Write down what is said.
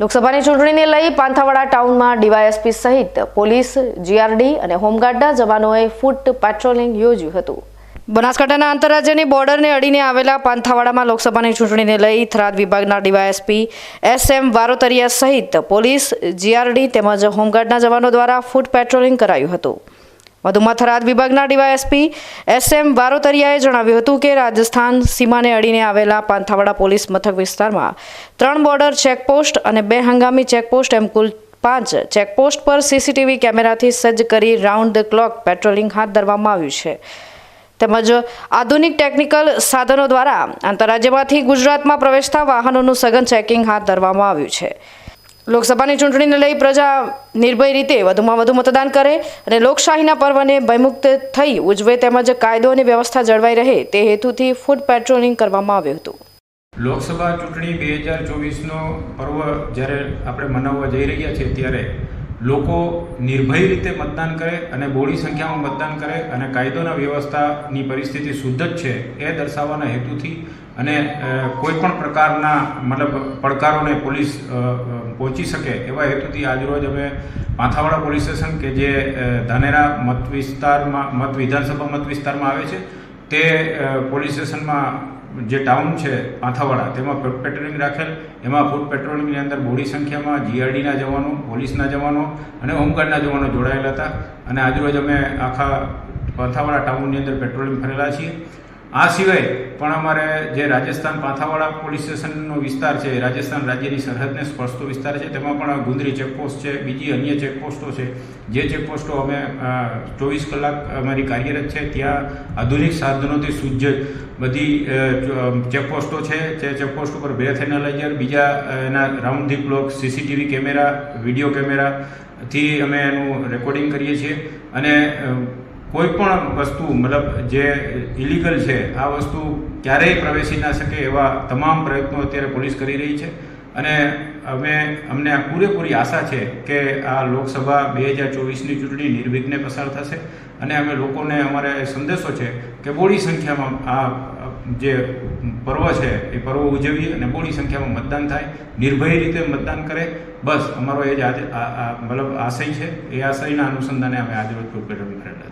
લોકસભાની ચૂંટણીને લઈ પાંથાવાડા ટાઉનમાં ડીવાયએસપી સહિત પોલીસ, જીઆરડી અને હોમગાર્ડના જવાનોએ ફૂટ પેટ્રોલિંગ યોજ્યું હતું. બનાસકાંઠાના આંતરરાજ્યની બોર્ડરને અડીને આવેલા પાંથાવાડામાં લોકસભાની ચૂંટણીને લઈ થરાદ વિભાગના ડીવાયએસપી એસ એમ વારોતરિયા સહિત પોલીસ, જીઆરડી તેમજ હોમગાર્ડના જવાનો દ્વારા ફૂટ પેટ્રોલિંગ કરાયું હતું. વધુમાં થરાદ વિભાગના ડીવાયએસપી એસ એમ વારોતરિયાએ જણાવ્યું હતું કે રાજસ્થાન સીમાને અડીને આવેલા પાંથાવાડા પોલીસ મથક વિસ્તારમાં ત્રણ બોર્ડર ચેકપોસ્ટ અને બે હંગામી ચેકપોસ્ટ એમ કુલ પાંચ ચેકપોસ્ટ પર સીસીટીવી કેમેરાથી સજ્જ કરી રાઉન્ડ ધ ક્લોક પેટ્રોલિંગ હાથ ધરવામાં આવ્યું છે. તેમજ આધુનિક ટેકનિકલ સાધનો દ્વારા આંતરરાજ્યમાંથી ગુજરાતમાં પ્રવેશતા વાહનોનું સઘન ચેકિંગ હાથ ધરવામાં આવ્યું છે. લોકસભાની ચૂંટણીને લઈ પ્રજા નિર્ભય રીતે વધુમાં વધુ મતદાન કરે અને લોકશાહીના પર્વને ભયમુક્ત થઈ ઉજવે તેમજ કાયદો અને વ્યવસ્થા જળવાઈ રહે તે હેતુથી ફૂડ પેટ્રોલિંગ કરવામાં આવ્યું હતું. લોકસભા ચૂંટણી બે હજાર ચોવીસનો પર્વ જ્યારે આપણે મનાવવા જઈ રહ્યા છીએ ત્યારે લોકો નિર્ભય રીતે મતદાન કરે અને બોડી સંખ્યામાં મતદાન કરે અને કાયદોના વ્યવસ્થાની પરિસ્થિતિ શુદ્ધ જ છે એ દર્શાવવાના હેતુથી અને કોઈ પણ પ્રકારના મતલબ પડકારોને પોલીસ પહોંચી શકે એવા હેતુથી આજરોજ અમે માથાવાડા પોલીસ સ્ટેશન કે જે ધાનેરા મત વિસ્તારમાં, મત વિધાનસભા મત વિસ્તારમાં આવે છે, તે પોલીસ સ્ટેશનમાં જે ટાઉન છે માથાવાડા, તેમાં ફૂડ પેટ્રોલિંગ રાખેલ, એમાં ફૂડ પેટ્રોલિંગની અંદર બહોળી સંખ્યામાં જીઆરડીના જવાનો, પોલીસના જવાનો અને હોમગાર્ડના જવાનો જોડાયેલા હતા. અને આજરોજ અમે આખા માથાવાડા ટાઉનની અંદર પેટ્રોલિંગ ફરેલા છીએ. આ સિવાય પણ અમારે જે રાજસ્થાન પાથાવાડા પોલીસ સ્ટેશનનો વિસ્તાર છે, રાજસ્થાન રાજ્યની સરહદને સ્પર્શતો વિસ્તાર છે, તેમાં પણ ગુંદરી ચેકપોસ્ટ છે, બીજી અન્ય ચેકપોસ્ટો છે. જે ચેકપોસ્ટો અમે ચોવીસ કલાક અમારી કાર્યરત છે, ત્યાં આધુનિક સાધનોથી સુજ્જ બધી ચેકપોસ્ટો છે. જે ચેકપોસ્ટ ઉપર બ્રેથ એનાલાઇઝર બીજા એના round the clock, CCTV camera, video કેમેરાથી અમે એનું રેકોર્ડિંગ કરીએ છીએ. અને કોઈ પણ વસ્તુ, મતલબ જે ઇલીગલ છે, આ વસ્તુ ક્યારેય પ્રવેશી ના શકે એવા તમામ પ્રયત્નો અત્યારે પોલીસ કરી રહી છે. અને અમે, અમને આ પૂરેપૂરી આશા છે કે આ લોકસભા બે હજાર ચોવીસની ચૂંટણી નિર્વિઘ્ને પસાર થશે. અને અમે લોકોને અમારે સંદેશો છે કે બોડી સંખ્યામાં આ જે પર્વ છે, એ પર્વ ઉજવીએ અને બોડી સંખ્યામાં મતદાન થાય. નિર્ભય રીતે મતદાન કરે. બસ, અમારો એ જ આજે મતલબ આશય છે. એ આશયના અનુસંધાને અમે આજે રોજ કરેલા